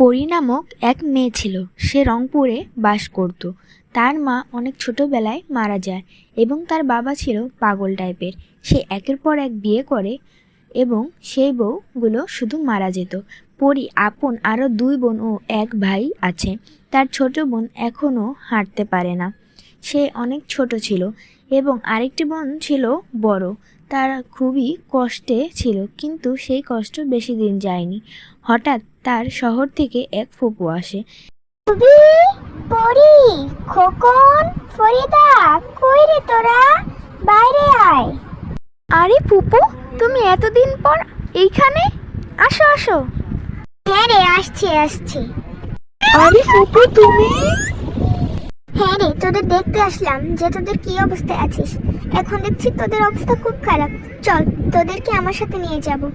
পরী নামক এক মেয়ে ছিল। সে রংপুরে বাস করত। তার মা অনেক ছোটবেলায় মারা যায় এবং তার বাবা ছিল পাগল টাইপের। সে একের পর এক বিয়ে করে এবং সেই বউগুলো শুধু মারা যেত। পরী, আপন আরও দুই বোন ও এক ভাই আছে। তার ছোট বোন এখনও হাঁটতে পারে না। সে অনেক ছোট ছিল এবং আরেকটি বোন ছিল বড়। তার খুবই কষ্টে ছিল কিন্তু সেই কষ্ট বেশি দিন যায়নি। হঠাৎ তার শহর থেকে এক ফুপু আসে। পরি খোকন ফরিদা কই রে তোরা? বাইরে আয়। আরে ফুপু তুমি এতদিন পর এইখানে? আসো আসো। হ্যাঁ রে আসছি আসছি। আরে ফুপু তুমি? তোদের দেখতে আসলাম যে তোদের কি অবস্থায় আছিস। এখন দেখছি তোদের অবস্থা খুব খারাপ। চল, তোদেরকে আমার সাথে নিয়ে যাব।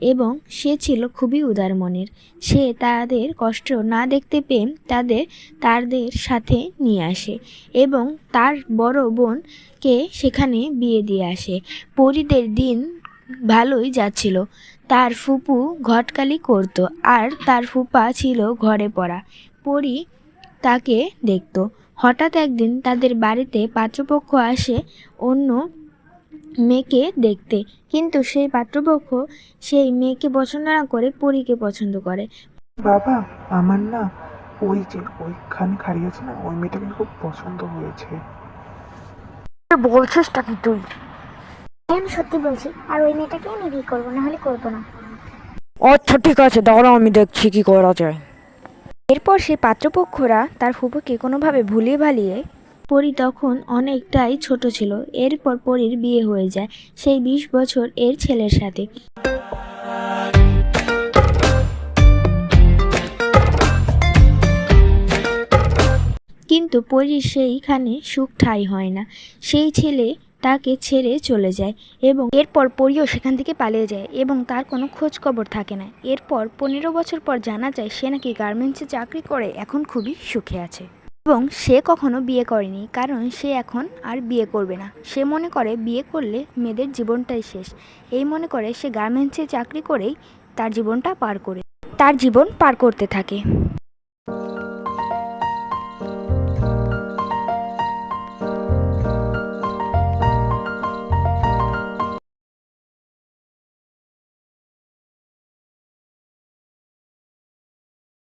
এবং সে ছিল খুবই উদার মনের। সে তাদের কষ্ট না দেখতে পেয়ে তাদের তাদের সাথে নিয়ে আসে এবং তার বড় বোনকে সেখানে বিয়ে দিয়ে আসে। পরিদের দিন ভালোই যাচ্ছিল। তার ফুপু ঘটকালি করত আর তার ফুপা ছিল ঘরে পড়া। পরি তাকে দেখত। হঠাৎ একদিন তাদের বাড়িতে পাত্রপক্ষ আসে অন্য মেয়েকে দেখতে। কিন্তু সেই পাত্রপক্ষ সেই মেয়েকে পছন্দ না করে পরীকে পছন্দ করে। বাবা আমার না ওই যে ওইখানে খাড়ি আছে না ওই মেয়েটাকে খুব পছন্দ হয়েছে। বলছিসটা কি তুই? আমি সত্যি বলছি আর ওই মেয়েটাকে আমি বিয়ে করব না হলে করব না। আচ্ছা ঠিক আছে দাঁড়াও আমি দেখছি কি করা যায়। এরপর সেই পাত্রপক্ষরা তার ফুপুকে কোনোভাবে ভুলিয়ে ভালিয়ে পরি তখন অনেকটাই ছোট ছিল। এরপর পরীর বিয়ে হয়ে যায়। সেই বিশ বছর এর ছেলের সাথে। কিন্তু পরীর সেইখানে সুখ ঠাঁই হয় না। সেই ছেলে তাকে ছেড়ে চলে যায় এবং এরপর পরীও সেখান থেকে পালিয়ে যায় এবং তার কোনো খোঁজ খবর থাকে না। এরপর পনেরো বছর পর জানা যায় সে নাকি গার্মেন্টসে চাকরি করে, এখন খুবই সুখে আছে। এবং সে কখনো বিয়ে করেনি, কারণ সে এখন আর বিয়ে করবে না। সে মনে করে বিয়ে করলে মেয়েদের জীবনটাই শেষ। এই মনে করে সে গার্মেন্টসে চাকরি করেই তার জীবনটা পার করে, তার জীবন পার করতে থাকে।